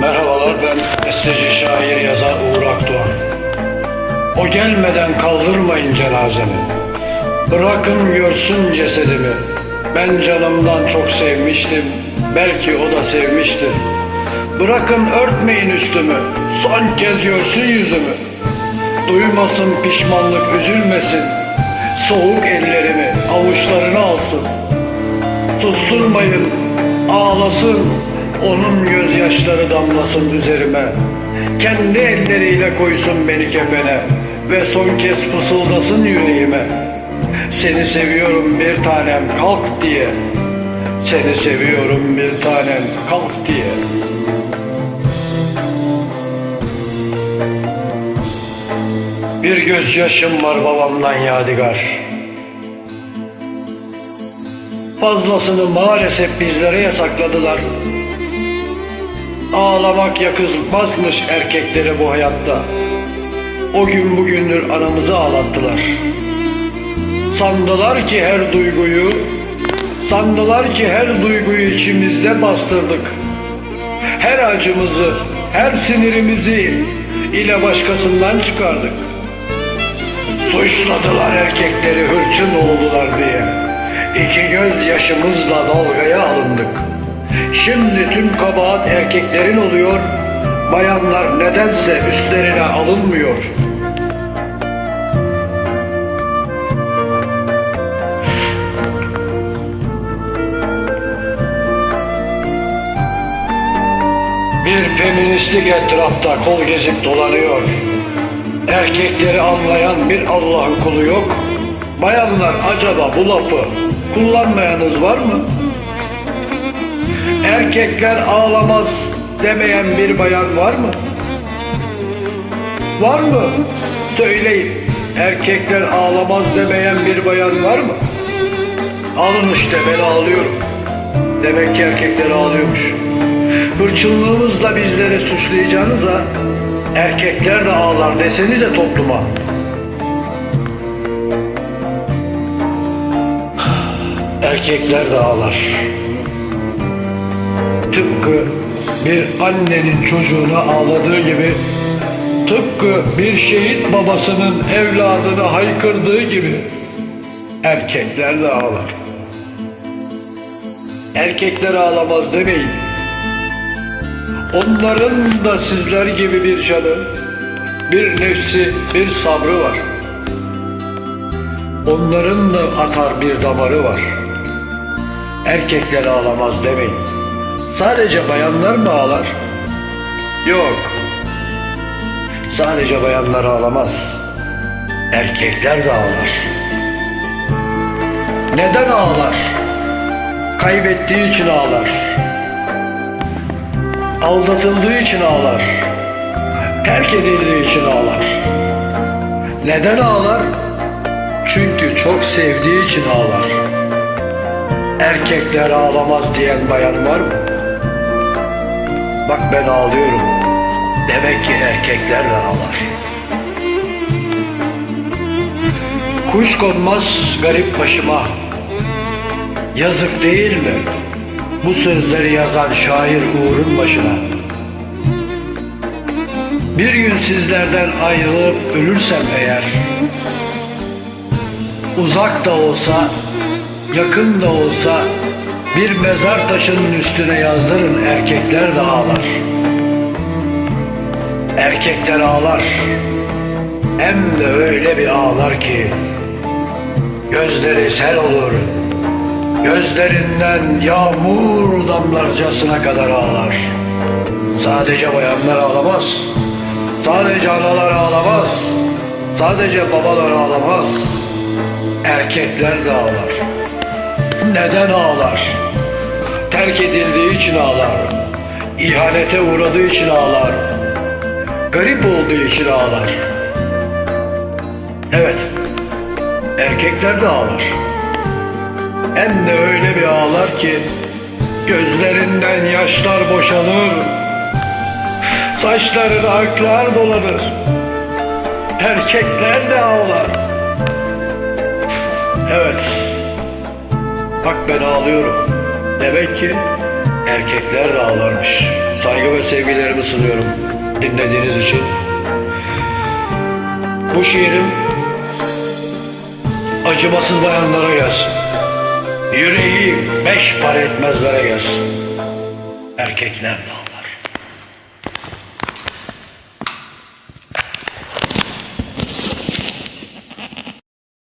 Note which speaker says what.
Speaker 1: ben besteci şair yazar Uğur Akdoğan. O gelmeden kaldırmayın cenazemi. Bırakın görsün cesedimi. Ben canımdan çok sevmiştim. Belki o da sevmiştir. Bırakın örtmeyin üstümü. Son kez görsün yüzümü. Duymasın pişmanlık üzülmesin. Soğuk ellerimi avuçlarına alsın. Susturmayın, ağlasın, onun gözyaşları damlasın üzerime. Kendi elleriyle koysun beni kefene ve son kez fısıldasın yüreğime. Seni seviyorum bir tanem kalk diye. Seni seviyorum bir tanem kalk diye. Bir gözyaşım var babamdan yadigar. Fazlasını maalesef bizlere yasakladılar. Ağlamak yakışmazmış erkeklere bu hayatta. O gün bugündür anamızı ağlattılar. Sandılar ki her duyguyu, sandılar ki her duyguyu içimizde bastırdık. Her acımızı, her sinirimizi ile başkasından çıkardık. Suçladılar erkekleri hırçın oldular diye. İki göz yaşımızla dalgaya alındık. Şimdi tüm kabahat erkeklerin oluyor, bayanlar nedense üstlerine alınmıyor. Bir feministlik etrafta kol gezip dolanıyor. Erkekleri anlayan bir Allah'ın kulu yok. Bayanlar acaba bu lafı kullanmayanız var mı? Erkekler ağlamaz demeyen bir bayan var mı? Var mı? Söyleyin. Erkekler ağlamaz demeyen bir bayan var mı? Alın işte ben ağlıyorum. Demek ki erkekler ağlıyormuş. Hırçınlığımızla bizleri suçlayacağınıza erkekler de ağlar desenize topluma. Erkekler de ağlar. Tıpkı bir annenin çocuğuna ağladığı gibi tıpkı bir şehit babasının evladını haykırdığı gibi erkekler de ağlar. Erkekler ağlamaz demeyin. Onların da sizler gibi bir canı, bir nefsi, bir sabrı var. Onların da atar bir damarı var. Erkekler ağlamaz demeyin. Sadece bayanlar mı ağlar? Yok. Sadece bayanlar ağlamaz. Erkekler de ağlar. Neden ağlar? Kaybettiği için ağlar. Aldatıldığı için ağlar. Terk edildiği için ağlar. Neden ağlar? Çünkü çok sevdiği için ağlar. Erkekler ağlamaz diyen bayan var mı? Bak ben ağlıyorum. Demek ki erkekler de ağlar. Kuş konmaz garip başıma. Yazık değil mi? Bu sözleri yazan şair Uğur'un başına. Bir gün sizlerden ayrılıp ölürsem eğer, uzak da olsa, yakın da olsa, bir mezar taşının üstüne yazdırın erkekler de ağlar. Erkekler ağlar. Hem de öyle bir ağlar ki, gözleri sel olur, Gözlerinden yağmur damlarcasına kadar ağlar. Sadece bayanlar ağlamaz. Sadece analar ağlamaz. Sadece babalar ağlamaz. Erkekler de ağlar. Neden ağlar? Terk edildiği için ağlar. İhanete uğradığı için ağlar. Garip olduğu için ağlar. Evet, erkekler de ağlar. Hem de öyle bir ağlar ki gözlerinden yaşlar boşalır. Saçlarına aklar dolanır. Erkekler de ağlar. Evet. Bak ben ağlıyorum. Demek ki erkekler de ağlarmış. Saygı ve sevgilerimi sunuyorum dinlediğiniz için. Bu şiirim acımasız bayanlara gelsin. Yüreği beş para etmezlere gelsin. Erkekler de.